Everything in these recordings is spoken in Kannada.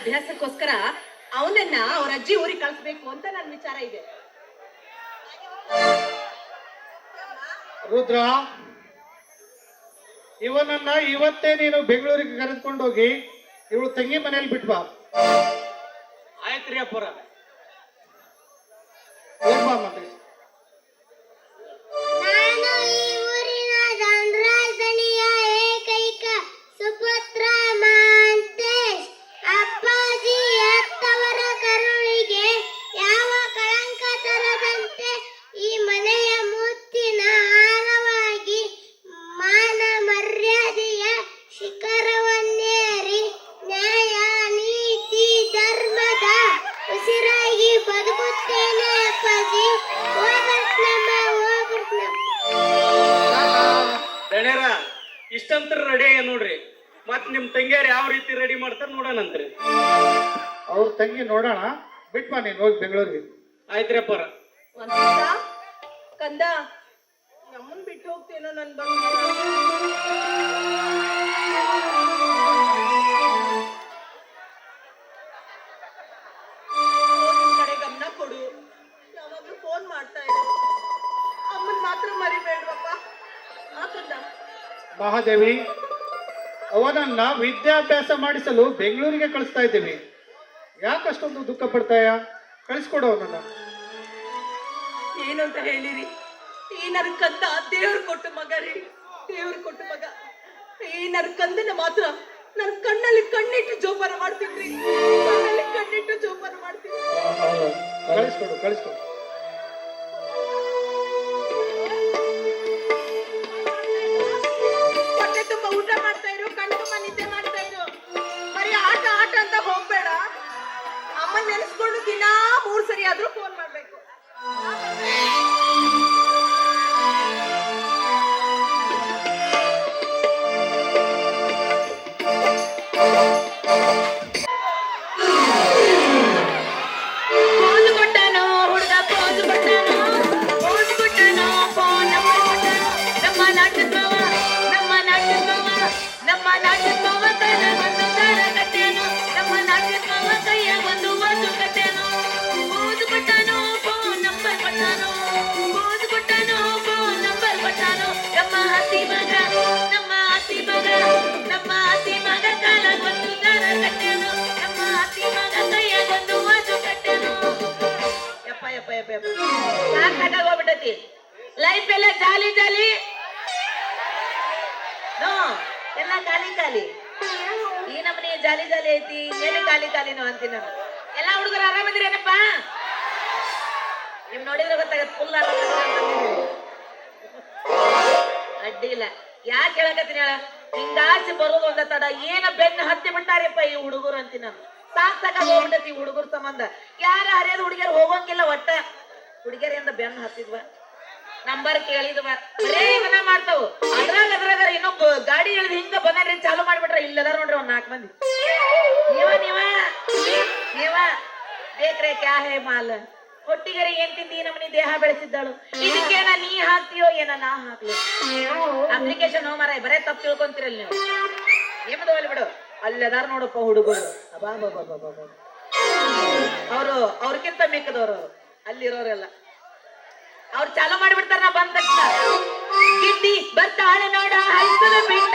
ಅಭ್ಯಾಸಕ್ಕೋಸ್ಕರ ಅವನನ್ನ ಅವ್ರ ಅಜ್ಜಿ ಊರಿಗೆ ಕಳಿಸ್ಬೇಕು ಅಂತ ನನ್ನ ವಿಚಾರ ಇದೆ. ರುದ್ರ ಇವನನ್ನ ಇವತ್ತೇ ನೀನು ಬೆಂಗಳೂರಿಗೆ ಕರೆದುಕೊಂಡು ಹೋಗಿ ಇವಳು ತಂಗಿ ಮನೇಲಿ ಬಿಟ್ಬಾ. ಆಯ್ತ್ರಿ ಅಪ್ಪರ. ಹೋಗಿ ಬೆಂಗಳೂರಿಗೆ. ಆಯ್ತ್ರಿ ಅಪ್ಪರ ಒಂದ್ ನಿಮಿಷ ಕಂದ? ನಮ್ಮನ್ ಬಿಟ್ಟು ಹೋಗ್ತೇನೋ ನನ್ ಬಂದು ಕಡೆ ಗಮನ ಕೊಡು. ಯಾವಾಗ್ಲೂ ಫೋನ್ ಮಾಡ್ತಾ ಇರು. ಅಮ್ಮನ್ ಮಾತ್ರ ಮರಿಬೇಡ್ವಪ್ಪ. ಆ ಕಂದ? ಮಹಾದೇವಿ ಅವನನ್ನ ವಿದ್ಯಾಭ್ಯಾಸ ಮಾಡಿಸಲು ಬೆಂಗಳೂರಿಗೆ ಕಳಿಸ್ತಾ ಇದ್ದೀವಿ. ಯಾಕಷ್ಟೊಂದು ದುಃಖ ಪಡ್ತಾಯ? ಕಳಿಸ್ಕೊಡು ಅವನನ್ನ ಏನಂತ ಅಂತ ಹೇಳಿರಿ? ಈ ನರಕಂದ ಕಂದ ದೇವ್ರು ಕೊಟ್ಟ ಮಗ ರೀ. ದೇವ್ರು ಕೊಟ್ಟ ಮಗ. ಈ ನರಕಂದನ ಕಂದನ ಮಾತ್ರ ನನ್ನ ಕಣ್ಣಲ್ಲಿ ಕಣ್ಣಿಟ್ಟು ಜೋಪಾನ ಮಾಡ್ತೀನಿ ಕಣ್ಣಲ್ಲಿ ಕಣ್ಣಿಟ್ಟು ಜೋಪಾನ ಮಾಡ್ತೀನಿ. ಕಳಿಸ್ಕೊಡು ಕಳಿಸ್ಕೊಡು. ಹೋಗ್ಬಿಟ್ಟತಿ ಲೈಫ್ ಎಲ್ಲ ಜಾಲಿ ಜಾಲಿ ನೋ ಎಲ್ಲ ಖಾಲಿ ಖಾಲಿ ಈ ನಮ್ಮನೆ ಜಾಲಿ ಜಾಲಿ ಐತಿ ಮೇಲೆ ಖಾಲಿ ಖಾಲಿನೋ ಅಂತೀನಿ ನಾನು ಎಲ್ಲ ಹುಡುಗರು ಆರಾಮದಿರೇನಪ್ಪ ನಿಮ್ ನೋಡಿದ್ರೆ ಗೊತ್ತಾಗತ್ತೆ ಫುಲ್ ಅಡ್ಡಿ ಇಲ್ಲ ಯಾಕೆ ಹೇಳಕತ್ತೀನಿ ಹೇಳ? ಹಿಂಗಾಸಿ ಬರೋದು ಒಂದ ತಡ. ಏನ ಬೆನ್ನ ಹತ್ತಿ ಬಿಟ್ಟಾರಪ್ಪ ಈ ಹುಡುಗರು ಅಂತೀನಿ ನಾನು. ಸಾಕ್ ಸಾಕಾಗ ಹೋಗ್ಬಿಟ್ಟತಿ ಹುಡುಗರ ಸಂಬಂಧ. ಯಾರ ಹರಿಯದ ಹುಡುಗಿಯರು ಹೋಗಂಗಿಲ್ಲ ಒಟ್ಟ. ಹುಡುಗಿಯರಿಂದ ಬೆನ್ನ ಹತ್ತಿದ್ವ. ನಂಬರ್ ಕೇಳಿದ್ವ. ಬರೇ ಇವನ ಮಾಡ್ತಾವು. ಅದ್ರಾಗ ಅದ್ರಾಗ ಇನ್ನೊಬ್ಬ ಗಾಡಿ ಇಳಿದ್ ಹಿಂಗ ಬಂದ್ರಿ ಚಾಲು ಮಾಡ್ಬಿಟ್ರ ಇಲ್ಲದಾರ ನೋಡ್ರಿ ಒಂದ್ ನಾಲ್ಕು ಮಂದಿ. ನೀವ ನೀವ ನೀವ. ಬೇಕ್ರೆ ಕ್ಯಾ ಹೇ ಮಾಲ್? ಹೊಟ್ಟಿಗರಿ ಏನ್ ತಿಂದಿ ನಮ್ಮನಿ ದೇಹ ಬೆಳೆಸಿದ್ದಾಳು. ಇದಕ್ಕೇನ ನೀ ಹಾಕ್ತೀಯೋ ಏನ ನಾ ಹಾಕ್ಲಿ. ಅಪ್ಲಿಕೇಶನ್ ಹೋ ಮಾರಾಯ, ಬರೇ ತಪ್ಪು ತಿಳ್ಕೊಂತಿರಲ್ ನೀವು. ನಿಮ್ದು ಅಲ್ಲಿ ಬಿಡು. ಅಲ್ಲದಾರ ನೋಡಪ್ಪ ಹುಡುಗರು. ಅವರು ಅವ್ರಕ್ಕಿಂತ ಮಿಕ್ಕದವ್ರು ಅಲ್ಲಿರೋರೆಲ್ಲ. ಅವ್ರ ಚಾಲು ಮಾಡಿಬಿಡ್ತಾರ ನಾ ಬಂದ ತಕ್ಷಣ. ಬರ್ತಾಳೆ ನೋಡ ಬಿಟ್ಟ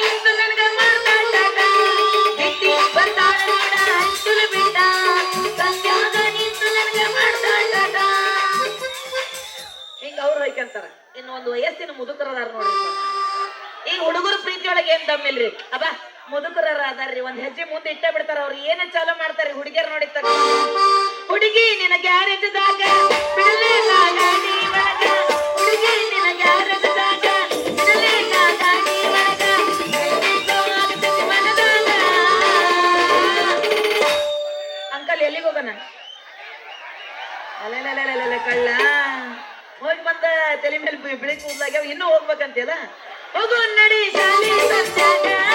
ನಿಂತು ಅವ್ರು ಅಂತಾರ ಇನ್ನು ಒಂದು ವಯಸ್ಸಿನ ಮುದುಕರದಾರ ನೋಡ್ರಿ ಈ ಹುಡುಗರು ಪ್ರೀತಿಯೊಳಗೆ ಏನ್ ದಮ್ಮಿಲ್ರಿ ಅಬ್ಬ ಮುದುಕರರ ಅದಾರ್ರಿ. ಒಂದ್ ಹೆಜ್ಜೆ ಮುಂದೆ ಇಟ್ಟ ಬಿಡ್ತಾರ ಅವ್ರು. ಏನ ಚಾಲು ಮಾಡ್ತಾರ ಹುಡುಗಿಯರ್ ನೋಡಿ ತಕ್ಷಣ. ಹುಡುಗಿ ನಿನ ಗ್ಯಾರೇಜ್ದಾಗ ಹುಡುಗಿ ನಿನ. ಅಂಕಲ್ ಎಲ್ಲಿಗೆ ಹೋಗೋಣ? ಕಳ್ಳ. ಹೋಗಿ ಬಂದ ತಲೆ ಮೇಲೆ ಬಿಳಿ ಕೂದ್ಲಾಗ್ಯಾವ ಇನ್ನೂ ಹೋಗ್ಬೇಕಂತೆಲ್ಲ ಹೋಗು ನಡಿ ಶಾಲೆ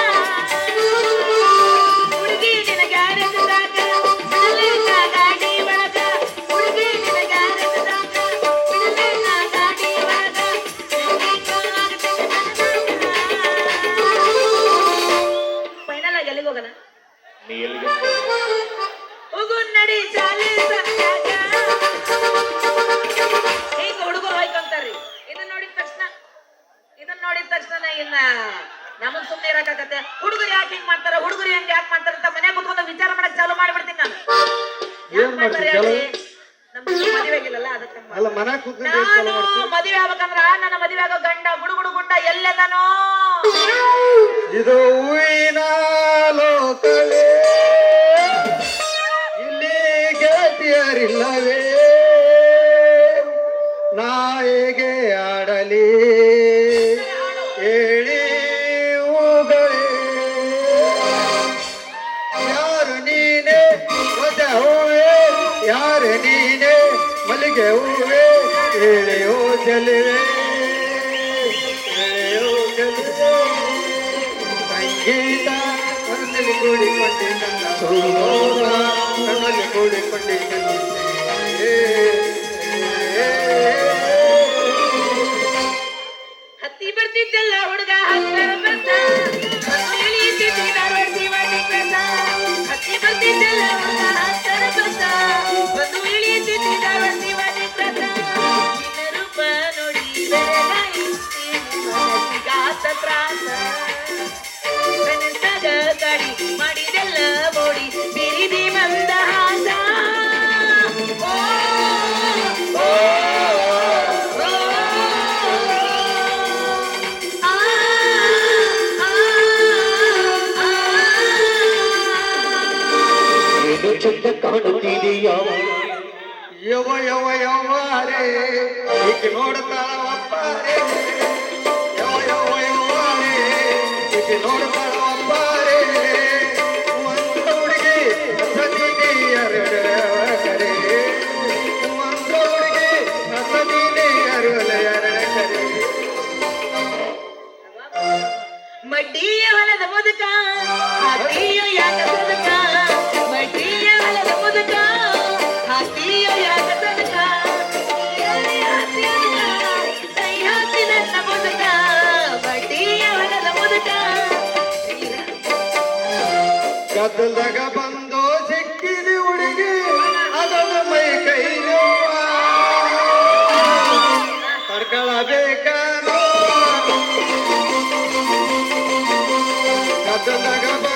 ಕಾಣುತ್ತಿದೆಯ ಯವ ಯವ ಯವಾರೇ ಈಕೆ ನೋಡ್ತಾಳ ಒಪ್ಪಾರೆ ಯವ ಯವ ಯವಾರೇ ಈಕೆ ನೋಡ್ತಾಳ ಒಪ್ಪಾರೆ ಒಂದು ಹುಡುಗಿ ಎರಡು ಕರೆ ಒಂದು ಹುಡುಗಿ ಕರೆ ಮಡ್ಡಿಯ ಹೊಲದ ಮುದುಕ ಹಾಕಿಯೋ ಯಾಕ ಮುದುಕ? ಮಡ್ಡಿಯ ಗದ್ದಲದಾಗ ಬಂದು ಸಿಕ್ಕಿದಿ ಹುಡುಗಿ ಅದನ್ನು ಮೈ ಕೈ ನೋವ. ತಡ್ಕೊಳ್ಳಬೇಕೋ ಬಂದು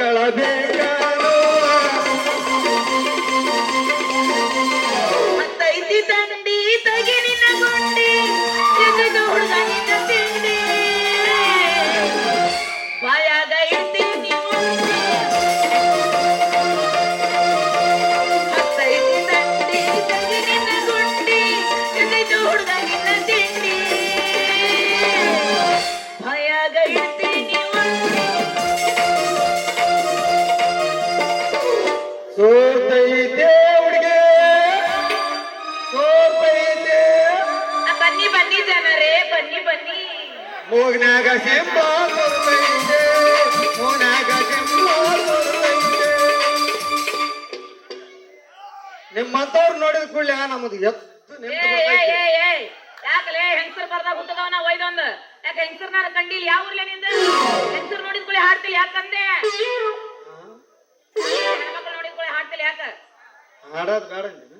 ತಡ್ಕೊಳ್ಳಬೇಕೋ ಮತ್ತೈತಿ ನಿಮ್ಮಂತವ್ರು ನೋಡಿದ ಕೂಡಲೇ ನಮ್ಮದು ಎತ್ತು ಯಾಕಲೇ ಹೆಂಗಸರ್ ಬರ್ದಾಗ ಹುಟ್ಟದವನ ಒಯ್ದೊಂದು? ಯಾಕೆ ಹೆಂಗಸರ್ ನಾನು ಕಂಡಿಲ್ಲ ಯಾವ ಊರ್ಲೆ ನಿಂದ? ಹೆಂಗಸರ್ ನೋಡಿದ ಕೂಡಲೇ ಹಾಡ್ತಿಲ್ಲ ಯಾಕಂದೆ? ನೋಡಿದ ಕೂಡಲೇ ಹಾಡ್ತಿಲ್ಲ ಯಾಕ? ಹಾಡೋದು ಬೇಡ ಅಂತೀನ?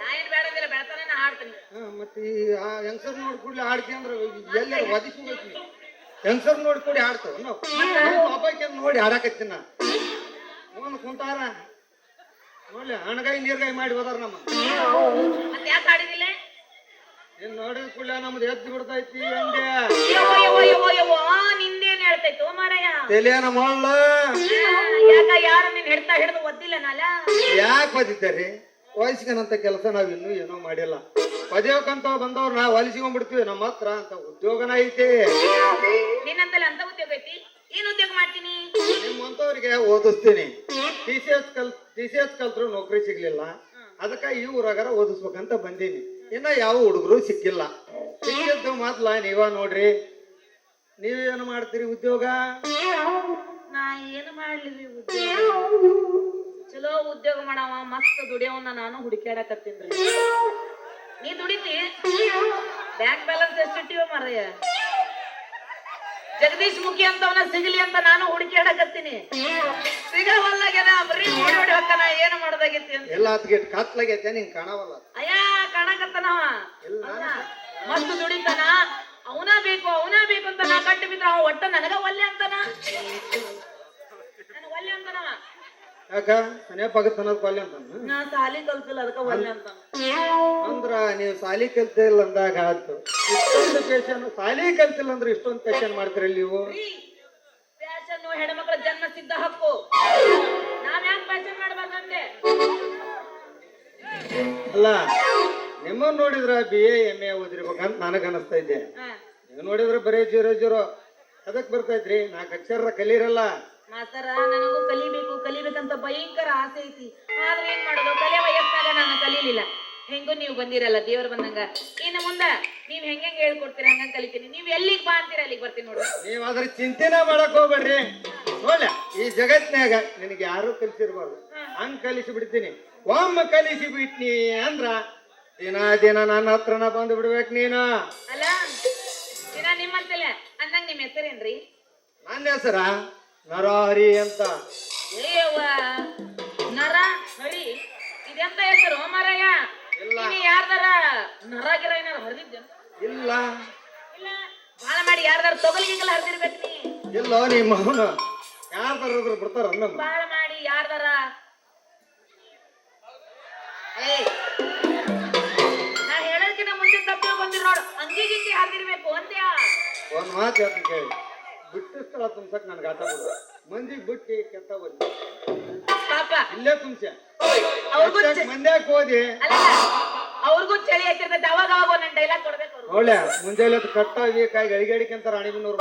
ನಾ ಏನ್ ಬೇಡಂದಿಲ್ಲ ಬೆಳತಾನ ಹಾಡ್ತೀನಿ. ಹಾ, ಮತ್ತೆ ಈ ಆ ಹೆಂಗಸರ್ ನೋಡಿ ಕೂಡಲೇ ಹಾಡ್ತಿ ಅಂದ್ರೆ ಎಲ್ಲ ಒದಿಸ್ಬೇಕು ಹೆಂಗಸರ್ ನೋಡಿ ಕೂಡಿ ಹಾಡ್ತೇವೆ ನಾವು. ಪಾಪಕ್ಕೆ ನೋಡಿ ಹಾಡಾಕತ್ತೀನಿ ನಾ. ಕುಂತಾರ ನೋಡ್ಲಿ ಹಣಗಾಯಿ ನೀರ್ಗಾಯಿ ಮಾಡಿ ಹೋದಾರ ನಮ್ಮ. ನೀನ್ ನೋಡಿದ ಕೂಡಲೇ ನಮ್ದು ಎದ್ದು ಬಿಡ್ತೈತಿ ಯವ್ವ ನಿಂದೇನ್ ಹೇಳ್ತೈತೋ ಮಾರಾಯ. ತಲೆಯನ ಮಳ್ಳ ಯಾಕ ಯಾರು ನೀನ್ ಹಿಡ್ತಾ ಹಿಡಿದು ಒದ್ದಿಲ್ಲ ನಾಲ? ಯಾಕೆ ಬದಿದ್ದಾರೆ ವಯಸ್ಸಿಗನಂತ ಕೆಲಸ ನಾವ್ ಇನ್ನೂ ಏನೋ ಮಾಡಿಲ್ಲ. ಪದೇವಕ್ಕಂತ ಬಂದವ್ರು ನಾವ್ ಹೊಲಿಸ್ಕೊಂಡ್ಬಿಡ್ತೀವಿ ನಮ್ಮ ಹತ್ರ ಅಂತ ಉದ್ಯೋಗನ ಐತಿ. ನಿನ್ನಂತಲ್ಲ ಅಂತ ಉದ್ಯೋಗ ಐತಿ? ಏನ್ ಉದ್ಯೋಗ ಮಾಡ್ತೀನಿ? ನಿಮ್ಮಂತವ್ರಿಗೆ ಓದಿಸ್ತೀನಿ. ಟಿ ಸಿ ಎಸ್ ಕಲ್ ಟಿ ಸಿ ಎಸ್ ಕಲ್ತ್ರು ನೌಕರಿ ಸಿಗ್ಲಿಲ್ಲ. ಅದಕ್ಕ ಈ ಊರಾಗಾರ ಓದಿಸ್ಬೇಕಂತ ಬಂದೀನಿ. ಇನ್ನ ಯಾವ ಹುಡುಗರು ಸಿಕ್ಕಿಲ್ಲ. ಸಿಕ್ಕಿದ್ದು ಮಾತ್ಲ ನೀವ ನೋಡ್ರಿ. ನೀವೇನು ಮಾಡ್ತೀರಿ ಉದ್ಯೋಗ? ನಾ ಏನು ಮಾಡ್ಲಿ ಚಲೋ ಉದ್ಯೋಗ ಮಾಡವ ಮಸ್ತ್ ದುಡಿಯವನ್ನ ನಾನು ಹುಡುಕ್ಯಾಡಕತ್ತೀನಿ ನೀ ದುಡಿತಿ? ಬ್ಯಾಂಕ್ ಬ್ಯಾಲೆನ್ಸ್ ಎಷ್ಟಿಟ್ಟಿವ ಮಾರಯ್ಯ ಜಗದೀಶ್ ಮುಖಿ ಅಂತವನ ಸಿಗಲಿ ಅಂತ ನಾನು ಹುಡುಕ್ಯಾಡಕತ್ತೀನಿ. ಸಿಗವಲ್ಲಾಗ್ಯಾನ ಬರೀ ಹೊಕ್ಕನ ಏನು ಮಾಡೋದಾಗೈತಿ ಅಂತ. ಎಲ್ಲ ಕತ್ಲಾಗೈತೆ ನಿಂಗೆ ಕಾಣವಲ್ಲ. ಅಯ್ಯ ಅಲ್ಲ, ಮಸ್ತ್ ದುಡಿತಾನ? ಅವನ ಬೇಕು ಅವನ ಬೇಕು ಅಂತ ನಾ ಕಟ್ಟಿ ಬಿದ್ರ ಅವ ಒಟ್ಟ ನನಗ ಒಲ್ಲೆ ಅಂತಾನ? ನನಗ ಒಲ್ಲೆ ಅಂತಾನವ ಯಾಕ? ಮನೆ ಪಗತ್ ಅನ್ನೋದು ಅಂತ ನಾ ಸಾಲಿ ಕಲ್ತಿಲ್ಲ ಅದಕ್ಕ ಒಲ್ಲೆ ಅಂತಾನ. ಅಂದ್ರ ನೀವು ಸಾಲಿ ಕಲ್ತಿಲ್ಲ ಅಂದಾಗ ಆಯ್ತು. ಇಷ್ಟೊಂದು ಪೇಷನ್ ಸಾಲಿ ಕಲ್ತಿಲ್ಲ ಅಂದ್ರೆ ಇಷ್ಟೊಂದು ಪೇಷನ್ ಮಾಡ್ತೀರಿ ನೀವು? ಫ್ಯಾಷನ್ ಹೆಣ್ಮಕ್ಳ ಜನ್ಮ ಸಿದ್ಧ ಹಕ್ಕು. ನಾನ್ ಯಾಕೆ ಫ್ಯಾಷನ್ ಮಾಡ್ಬಾರ್ದಂತೆ ಅಲ್ಲ ನಿಮ್ಮನ್ನ ನೋಡಿದ್ರ ಬಿ ಎ ಎಂ ಎ ಓದಿರ್ಬೇಕಂತ ನನಗೆ ಅನಿಸ್ತಾ ಇದ್ದೆ. ನೀವು ನೋಡಿದ್ರೆ ಬರೀ ಜೀರೋ ಜೀರೋ. ಅದಕ್ಕೆ ಬರ್ತೈತ್ರಿ ನಾಲ್ಕು ಅಕ್ಷರ ಕಲೀರಲ್ಲ. ಮಾಸ್ತರ ನನಗೂ ಕಲಿಬೇಕು ಕಲಿಬೇಕಂತ ಭಯಂಕರ ಆಸೆ ಐತಿ. ಆದ್ರೆ ಏನ್ ಮಾಡೋದು? ಕಲಿಯ ವಯಸ್ಸಾಗ ನಾನು ಕಲೀಲಿಲ್ಲ. ಹೆಂಗೂ ನೀವು ಬಂದಿರಲ್ಲ ದೇವ್ರ ಬಂದಂಗ. ಇನ್ನ ಮುಂದ ನೀವ್ ಹೆಂಗ್ ಹೇಳ್ಕೊಡ್ತೀರ ಹಂಗ ಕಲಿತೀನಿ. ನೀವ್ ಎಲ್ಲಿಗ್ ಬಾ ಅಂತೀರ ಅಲ್ಲಿಗೆ ಬರ್ತೀನಿ ನೋಡ್ರಿ ನೀವು ಅದ್ರ ಚಿಂತೆನ ಮಾಡಕ್ ಹೋಗ್ಬೇಡ್ರಿ. ನೋಡ ಈ ಜಗತ್ನ್ಯಾಗ ನಿನಗೆ ಯಾರು ಕಲಿಸಿರ್ಬಾರ್ದು. ಹಂಗ್ ಕಲಿಸಿ ಬಿಡ್ತೀನಿ. ಒಮ್ಮ ಕಲಿಸಿ ಬಿಟ್ನಿ ಅಂದ್ರ ದಿನ ದಿನ ನನ್ನ ಹತ್ರನ ಬಂದು ಬಿಡ್ಬೇಕು ನೀನು. ಅಲ್ಲ ದಿನ ನಿಮ್ಮಂತಲ್ಲ ಅಂದಂಗ ನಿಮ್ ಹೆಸರೇನ್ರಿ? ನನ್ನ ಹೆಸರ ನರಹರಿ ಅಂತ. ಏಯವ್ವ ನರ ಹರಿ? ಇದೆಂತ ಹೆಸರು ಮಾರಾಯ? ಇಲ್ಲ. ನೀನು ಯಾರ್ದಾರ ನರಾಗಿರ ಏನಾರ ಹರಿದಿದ್ದೆ ಇಲ್ಲ. ಇಲ್ಲ. ಬಾಳ ಮಾಡಿ ಯಾರ್ದಾರ ತೊಗಲ್ಗಿಗಲ್ಲ ಹರಿದಿರ್ಬೇಕು ನೀ. ಇಲ್ಲೋ ನಿಮ್ಮ ಅವನು. ಯಾರು ಬರೋದ್ರು ಬಿಡ್ತಾರ ನಮ್ಮ ಬಾಳ ಮಾಡಿ ಯಾರ್ದಾರ. ಏಯ್, ಅಂಗಿ ಒಂದ್ಯಾ ಒಂದ್ ಮಾತು ಹೇಳ್ತೀನಿ ಕೇಳಿ. ಬಿಟ್ಟು ಸ್ಥಳ ತುಂಬಸಕ್ ನನ್ಗೆ ಆಟ ಬಿಡು ಮಂದಿಗೆ ಬಿಟ್ಟು ಕೆತ್ತ ಪಾಪ. ಇಲ್ಲೇ ತುಂಬ್ಸ. ಅವ್ರಿಗೂ ಚ- ಮಂದ್ಯಾಕ್ ಹೋದಿ. ಅಲ್ಲ ಅವ್ರಿಗೂ ಚಳಿ ಐತಿರ್ತೈತೆ ಅವಾಗ ಅವಾಗ ಒಂದೊಂದು ಡೈಲಾಗ್ ಕೊಡ್ಬೇಕು ಅವ್ರು ಒಳ್ಳೆ. ಮುಂಜಾನೆ ಹೊತ್ತು ಕಟ್ಟ ವೀಕಾಗಿ ಅಡಿಗಡಿಕಂತ ರಾಣಿಬೆನ್ನೂರು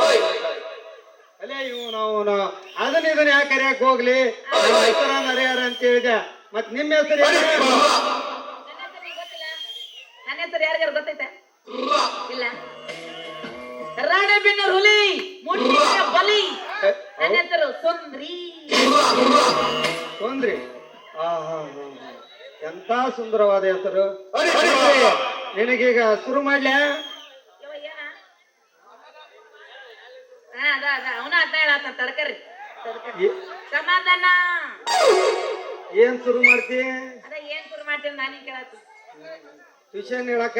ಅಲ್ಲೇ ನಾವು ನಾ ಅದನ್ನ ಇದನ್ನ ಯಾಕೆ ಕರಿಯಕ್ ಹೋಗ್ಲಿ? ನಮ್ಮ ಹೆಸರ ನರಿಯಾರ ಅಂತ ಹೇಳಿದೆ. ಮತ್ ನಿಮ್ಮ ಹೆಸರು ಏನು? ರಾಣೆಬೆನ್ನೂರು ಹುಲಿ ಮುಟ್ಟಿನ ಬಲಿ. ನನ್ನ ಹೆಸರು ಸುಂದ್ರಿ. ಹಾ. ಎಂತ ಸುಂದರವಾದ ಹೆಸರು? ನಿನಗೀಗ ಶುರು ಮಾಡ್ಲ? ಯವ್ವ, ಏನ? ಹಾ, ಅದ ಅದ. ಅವನ ಅದ ಹೇಳತ್ತ ತಡ್ಕರಿ. ಸಮಾಧಾನ. ಏನ್ ಶುರು ಮಾಡ್ತಿ? ಅದ ಏನ್ ಶುರು ಮಾಡ್ತೀನಿ ನಾನೇ ಕೇಳತ್ತಿ ಟ್ಯೂಷನ್ ಹೇಳಕ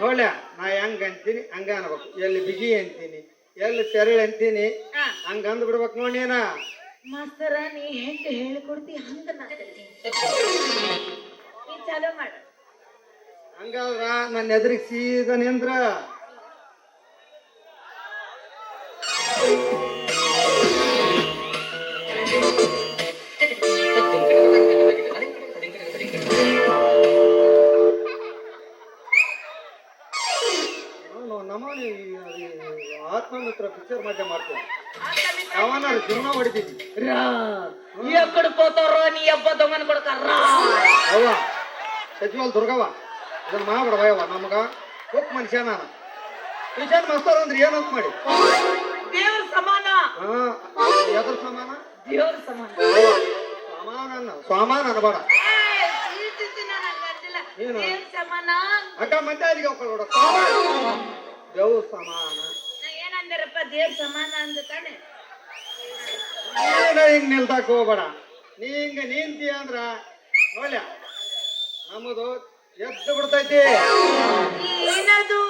ನೋಡ್ಲ ನಾ ಹೆಂಗ್ ಅಂತೀನಿ? ಹಂಗ ಅನ್ಬೇಕು. ಎಲ್ಲಿ ಬಿಗಿ ಅಂತೀನಿ? ಎಲ್ಲಿ ತೆರಳು ಅಂತೀನಿ? ಹಂಗ ಅಂದ್ ಬಿಡ್ಬೇಕು ನೀನ. ಮಾಸ್ತರ ನೀ ಹೆಂಗ ಹೇಳಿಕೊಡ್ತಿ ಹಂಗ ಚಾಲು ಮಾಡು. ಹಂಗಾದ್ರ ನನ್ನ ಎದುರಿಗೆ ಸೀದಾ ನಿಂದ್ರ. ಪಿಕ್ಚರ್ ಮಧ್ಯೆ ಮಾಡ್ತೇನೆ ಅವನ ಜೀವನ ಹೊಡಿತೀನಿ ರಾ ಎಕ್ಕಡ ಕೋತಾರೋ ನೀ ಎಬ್ಬ ದೊಂಗನ್ ಕೊಡ್ತಾರ ಅವ್ವ ಸಚಿವಲ್ ದುರ್ಗವ್ವ ಇದನ್ನ ಮಾಡ್ಬಿಡವ ಯವ್ವ ನಮಗ ಹೋಗ್ ಮನುಷ್ಯ ನಾನು ಟ್ಯೂಷನ್ ಮಾಸ್ತರ್ ಅಂದ್ರೆ ಏನಂತ ಮಾಡಿ ದೇವ್ರ ಸಮಾನ ಹಾ ಎದ್ರ ಸಮಾನ ದೇವ್ರ ಸಮಾನ ಅವ್ವ, ಸಮಾನ ಅನ್ನ ಸಾಮಾನ ಅನ್ಬೇಡ ಏ, ಈ ಚಿಂತೆ ನಾನ್ ಹಂಗ್ ಅಂದಿಲ್ಲ. ಏನು? ದೇವ್ರ ಸಮಾನ ಅಕ್ಕ ಮತ್ತೆ ಅಲ್ಲಿಗೆ ಹೋಗ್ಕೊಳ್ಳೋಡ ದೇವ್ ಸಮಾನ ದೇವ್ ದೇವ್ರ ಸಮಾನ ಅಂದ ತಾನೆ? ನೀನ ಹಿಂಗ್ ನಿಲ್ದಾಕ ಹೋಗ್ಬೇಡ. ನೀ ಹಿಂಗ ನಿಂತಿ ಅಂದ್ರ ನೋಡ್ಯ ನಮ್ಮದು ಎದ್ದು ಬಿಡ್ತೈತಿ. ಏನದು?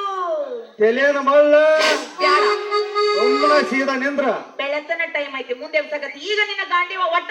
ತೆಲೇನ ಮಳ್ಳ. ಸುಮ್ಮನೆ ಸೀದಾ ನಿಂದ್ರ. ಬೆಳತನ ಟೈಮ್ ಐತಿ ಮುಂದೆ ಎಬ್ಸಕತ್ತಿ. ಈಗ ನಿನ್ನ ಗಾಂಡಿವ ಒಟ್ಟ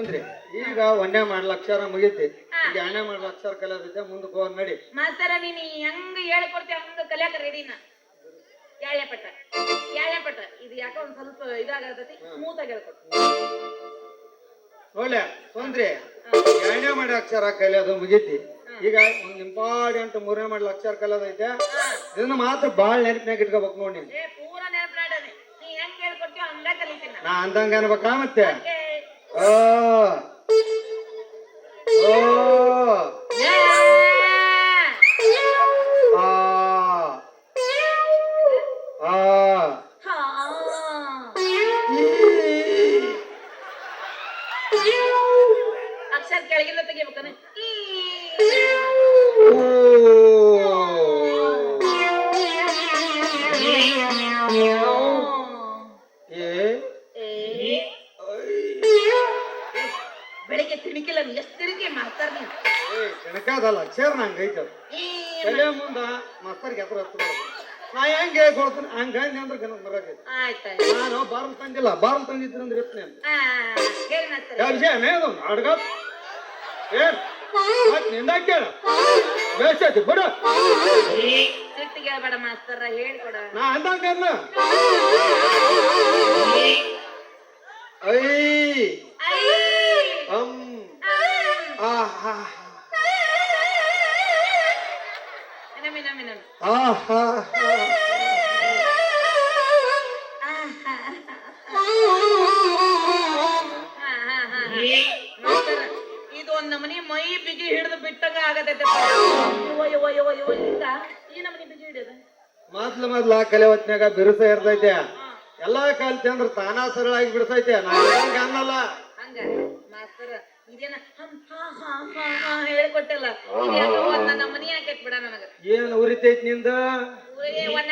ಸುಂದ್ರಿ ಈಗ ಒಂದೇ ಮಾಡ್ಲ ಅಕ್ಷರ ಮುಗೀತಿ. ಈಗ ಮಾಡ್ಲ ಅಕ್ಷರ ಕಲಿಯೋದೈತೆ ಮುಂದಕ್ಕೆ ಹೋಗಿ ನಡಿ. ಮಾಸ್ತರ ನೀನು ಹೆಂಗ್ ಹೇಳ್ಕೊಡ್ತೀಯ ಹಂಗ ಕಲಿಯಾಕ ರೆಡಿನ ಎಳ್ಳೆ ಪಟ್ಟ. ಎಳ್ಳೆ ಪಟ್ಟ. ಇದು ಯಾಕೋ ಒಂದ್ ಸ್ವಲ್ಪ ಇದಾಗತೈತಿ. ಸ್ಮೂತ್ ಆಗಿ ಒಳ್ಳೆ. ಸುಂದ್ರಿ ಎರಡನೇ ಮಾಡಿ ಅಕ್ಷರ ಕಲಿಯೋದು ಮುಗೀತಿ. ಈಗ ಒಂದ್ ಇಂಪಾರ್ಟೆಂಟ್ ಮೂರನೇ ಮಾಡ್ಲ ಅಕ್ಷರ ಕಲಿಯೋದೈತೆ. ಇದನ್ನ ಮಾತ್ರ ಬಾಳ ನೆನಪಿನಾಗ ಇಟ್ಕೋಬೇಕು ನೋಡಿ ಪೂರ ನೆನಪಾಡನೆ ನೀ ಹೆಂಗ್ ಹೇಳ್ಕೊಡ್ತೀಯ ಹಂಗ ಕಲಿತೀನಿ. ನಾ ಅಂದಂಗ ಅನ್ಬೇಕಾ ಮತ್ತೆ 啊。ನಂಗೆ ಐತೆ ಅದು ಮುಂದ ಮಾಸ್ತರ್ಗೆ ಹತ್ತು ನಾ ಹೆಂಗ್ ಹೇಳ್ಕೊಡ್ತೀನಿ ಹಂಗ ಅಂದ್ರೆ ಗನ ಆಯ್ತಾಯ್ತು. ನಾನು ಬಾರ್ಲ್ ತಂದಿಲ್ಲ ಬಾರ್ಲ್ ತಂದಿದ್ರೆ ಅಂದ್ರೆ ಇರ್ತೀನಿ ಹೇಳಿ ಮೇದು ಅಡ್ಗ. ಏನ್ ಮತ್ನಿಂದ ಕೇಳ. ಬೇಸೈತಿ ಬಿಡು. ಸಿಟ್ಟಿಗೆ ಹೇಳ್ಬೇಡ ಮಾಸ್ತರ ಹೇಳ್ಕೊಡ ನಾ ಅಂದಂಗ ಐ ಆಹಾ. ಇದು ಒಂದ್ ನಮನಿ ಮೈ ಬಿಗಿ ಹಿಡಿದು ಬಿಟ್ಟಂಗ ಆಗತೈತೆ ಹಿಂಗ ಈ ನಮನಿ ಬಿಗಿ ಹಿಡಿಯೋದು? ಮೊದ್ಲು ಆ ಕಲೆ ಹೊತ್ನ್ಯಾಗ ಬಿರುಸ ಇರ್ತೈತೆ. ಎಲ್ಲಾ ಕಲ್ತಿ ಅಂದ್ರ ತಾನಾ ಸರಳಾಗಿ ಬಿಡ್ತೈತೆ ಹೆಂಗ ಅನ್ನಲ್ಲ. ಹಂಗ ಮಾಸ್ತರ ಇದೇನ ಹೇಳ್ಕೊಟ್ಟಲ್ಲ. ಬಿಡ ನನಗ. ಏನ್ ಉರಿತೈತಿ ನಿಂದ? ಒಂದ್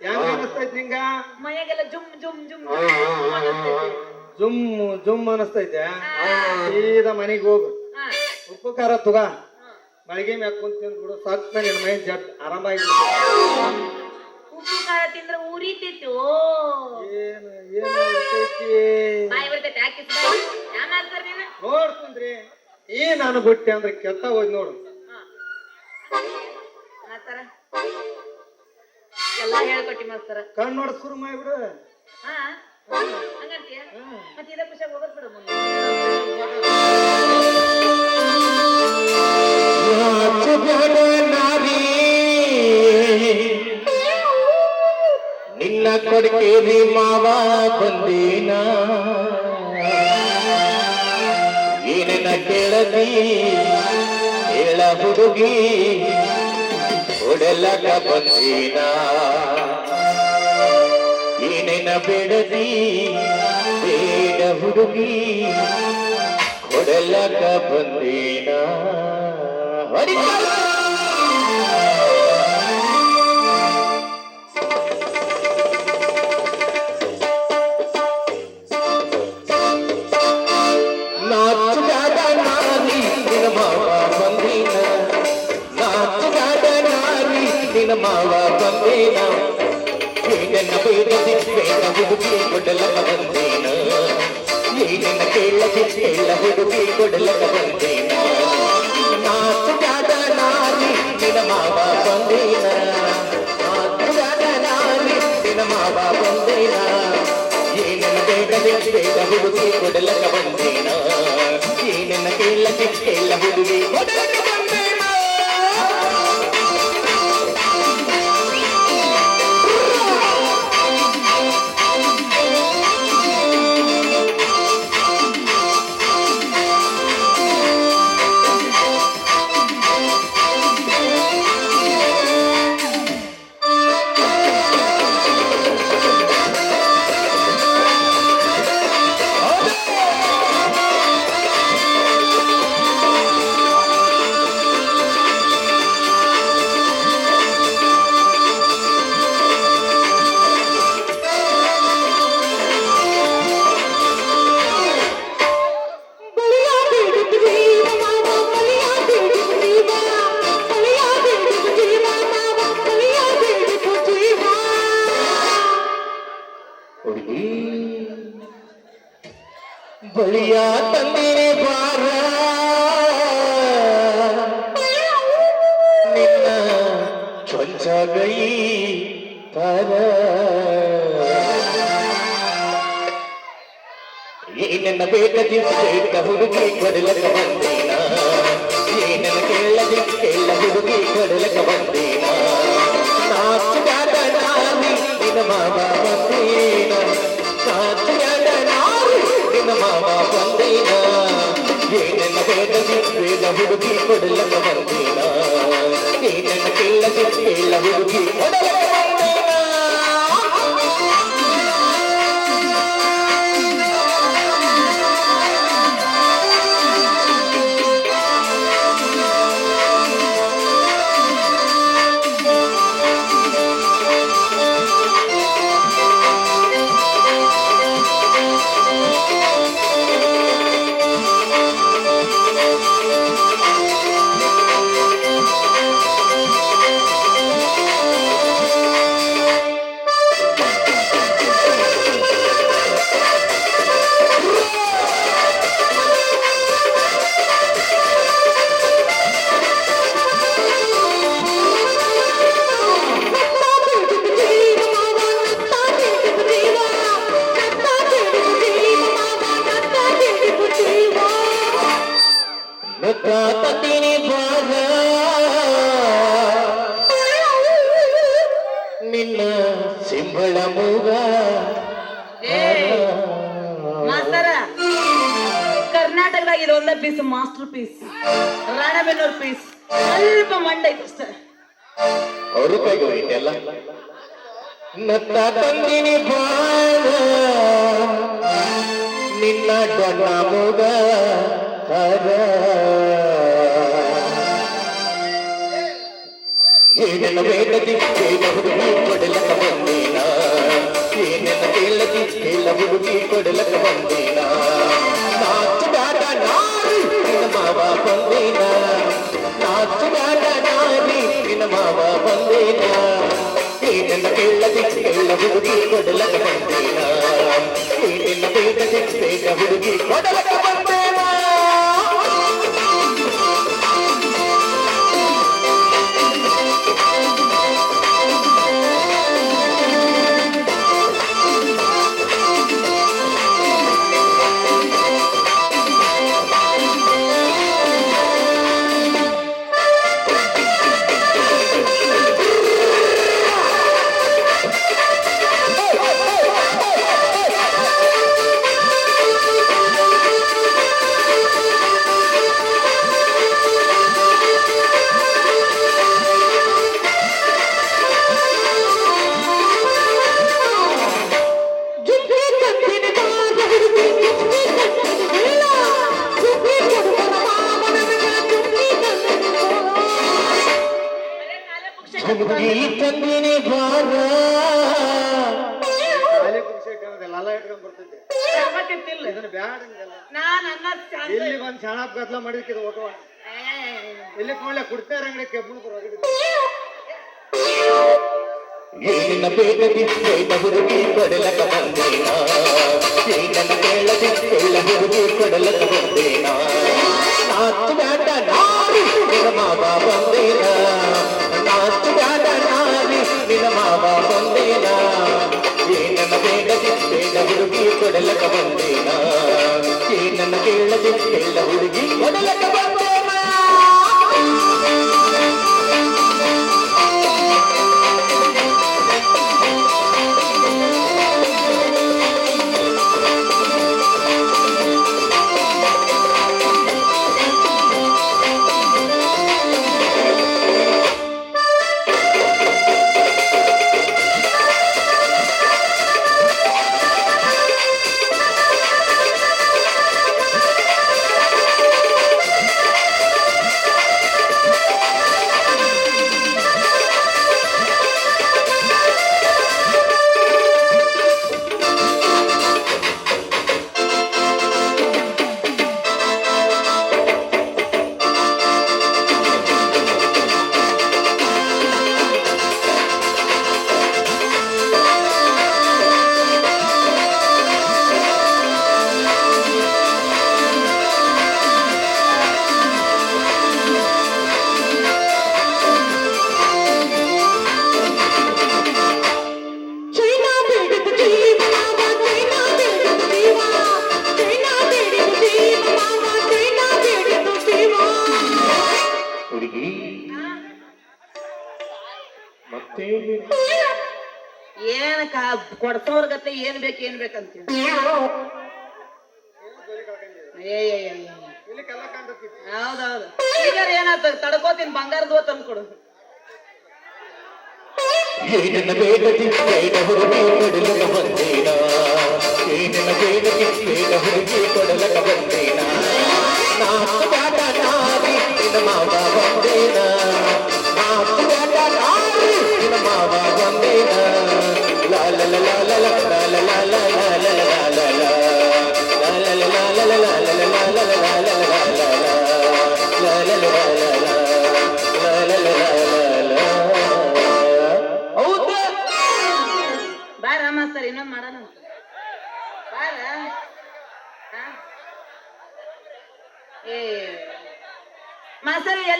ಹೆಂಗ ಅನಸ್ತೈತಿ ನಿಂಗ? ಮೈಯಾಗೆಲ್ಲ ಜುಮ್ ಜುಮ್ ಜುಮ್ ಜುಮ್ ಅನ್ನಿಸ್ತೈತಿ. ಜುಮ್ ಜುಮ್ ಅನಸ್ತೈತೆ. ಸೀದಾ ಮನೆಗೆ ಹೋಗು. ಹಾ, ಉಪ್ಪು ಖಾರ ತುಗ. ಹಾ. ಮಳಿಗೆ ಮ್ಯಾಕ್ ಕುಂತ ತಿಂದ್ಬಿಡು ಸತ್ತ ನಿನ್ನ ಮೈ ಜಟ್ ಆರಾಮಾಗಿ ಉಪ್ಪು ಖಾರ ತಿಂದ್ರ ಉರಿತೈತಿ ಓ. ಏನು ಏನು ಉರಿತೈತಿ? ಬಾಯಿ ಬರ್ತೈತಿ ಯಾಕೆ ಯಾ ಮಾಸ್ತರ್ ನೀನು? ನೋಡ್ತಂದ್ರಿ ಈ ನಾನು ಬಿಟ್ಟೆ ಅಂದ್ರೆ ಕೆತ್ತ ಹೋಗಿ ನೋಡು. ಮಾಸ್ತರ? ಎಲ್ಲ ಹೇಳ್ಕೊಟ್ಟಿ ಮಾಸ್ತರ. ಕಣ್ಣು ನೋಡ ಶುರು ಮಾಡ್ಬಿಡು. ಹಾ ಹಂಗಂತೀಯ? ಮತ್ತೆ ಇದ ಖುಷಿಯಾಗಿ ಹೋಗೋದ್ ಬಿಡು ಮುಂದೆ. ನಿನ್ನ ಕೊಡ್ಕೇರಿ ಮಾವ ಬಂದೇನ. ಏನೇನ ಕೇಳದಿ? ಹೇಳ ಹುಡುಗಿ ಹೊಡೆಲಕ ಬಂದೇನ ಏನೇನ ಬೇಡದಿ ಬೇಡ ಹುಡುಗಿ ಹೊಡೆಲಕ ಬಂದೇನ ನಿನ ಮಾವ ಬಂದಿನ ಏನೆನ್ನ ಬೇಡದಿ ಬೇಡ ಹುಡುಗಿ ಕೊಡಲಕ ಬಂದೇನ ಏನೆನ್ನ ಕೇಳದಿ ಕೇಳ ಹುಡುಗಿ ಕೊಡಲಕ ಬಂದೇನ ನಾಚುಗಾಡ ನಾರಿ ನಿನ ಮಾವ ಬಂದಿನ ನಾಚುಗಾಡ ನಾರಿ ನಿನ ಮಾವ ಬಂದಿನ ಏನೆನ್ನ ಬೇಡದೆ ಬೇಡ ಹುಡುಗಿ ಕೊಡಲಕ ಬಂದೇನ ಏನೆನ್ನ ಕೇಳದೆ ಕೇಳ ಹುಡುಗಿ ಕೊಡಲಕ ಬಂದೇನ ಹುಡುಗಿ ಹುಡುಗಿ ಕೊಡಲಕ ಬಂದೇನ ಏನನ್ನ ಕೇಳದಿ ಕೇಳ ಹುಡುಗಿ ಕೊಡಲಕ ಮಾಸ್ಟರ್ ಪೀಸ್ ರಾಣಬೆನ್ನೂರ್ ಪೀಸ್ ಸ್ವಲ್ಪ ಮಂಡ ಐತೆ ಅಷ್ಟೇ ಅವ್ರ ತಂದಿನಿ ನಿನ್ನ ಡೊಣ್ಣ ಮುಗ ಕರ ಏನೆಲ್ಲ ಬೇಡದಿ ಹುಡುಗಿ ಕೊಡಲಕ ಬಂದೇನ ಏನೆಲ್ಲ ಕೇಳದಿ ಕೇಳ ಹುಡುಗಿ ಕೊಡಲಕ ಬಂದೇನ ನಿನ್ನ ಮಾವ ಬಂದೇನ ನಾಚುಗಾಡ ನಾರಿ ನಿನ್ನ ಮಾವ ಬಂದೇನ ಏನನ್ನ ಕೇಳದಿ ಕೇಳ ಹುಡುಗಿ ಕೊಡಲಕ ಬಂದೇನ ಏನನ್ನ ಬೇಡದಿ ಬೇಗ ಹುಡುಗಿ ಕೊಡಲಕ ಬಂದೇನ ಹುಡುಗಿ ಏನಿನ ಬೇಗದಿ ಬೇಗ ಹುಡುಗಿ ಕೊಡಲಕ ಬಂದೇನ ಏನನ್ನ ಕೇಳದಿ ಕೇಳ ಹುಡುಗಿ ಕೊಡಲಕ ಬಂದೇನ ನಾಚು ಬ್ಯಾಡ ನಾರಿ ನಿನ ಮಾವ ಬಂದೇನ ನಾಚು ಬ್ಯಾಡ ನಾರಿ ನಿನ ಮಾವ ಬಂದೇನ ಏನನ್ನ ಬೇಗದಿ ಬೇಗ ಹುಡುಗಿ ಕೊಡಲಕ ಬಂದೇನ ಏನನ್ನ ಕೇಳದಿ ಕೇಳ ಹುಡುಗಿ ಕೊಡಲಕ ಬಂದೇನ ಿ ಹೌದೌದು ಈಗ ಏನಾತ ತಡ್ಕೋತೀನಿ ಬಂಗಾರದ ತಂದು ಕೊಡು ಏನಿನ ಬೇಡದಿ ಬೇಡ ಹುಡುಗಿ ಕೊಡಲಕ ಬಂದೇನ ಏನಿನ ಬೇಡದಿ ಬೇಡ ಹುಡುಗಿ ಕೊಡಲಕ ಬಂದೇನ ನಾಲ್ಕು ಬ್ಯಾಟ ನಾರಿ ನಿನ್ನ ಮಾವ ಬಂದೇನ ನಾಲ್ಕು ಬ್ಯಾಟ ನಾರಿ ನಿನ್ನ ಮಾವ ಬಂದೇನ ಲಾಲ ಲಾಲ ಲಾಲ ಲಾಲ ಲಾಲ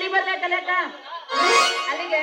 ಎಲ್ಲಿ ಬರ್ಬೇಕಲ್ಲಕ್ಕ ಅಲ್ಲಿಗೆ?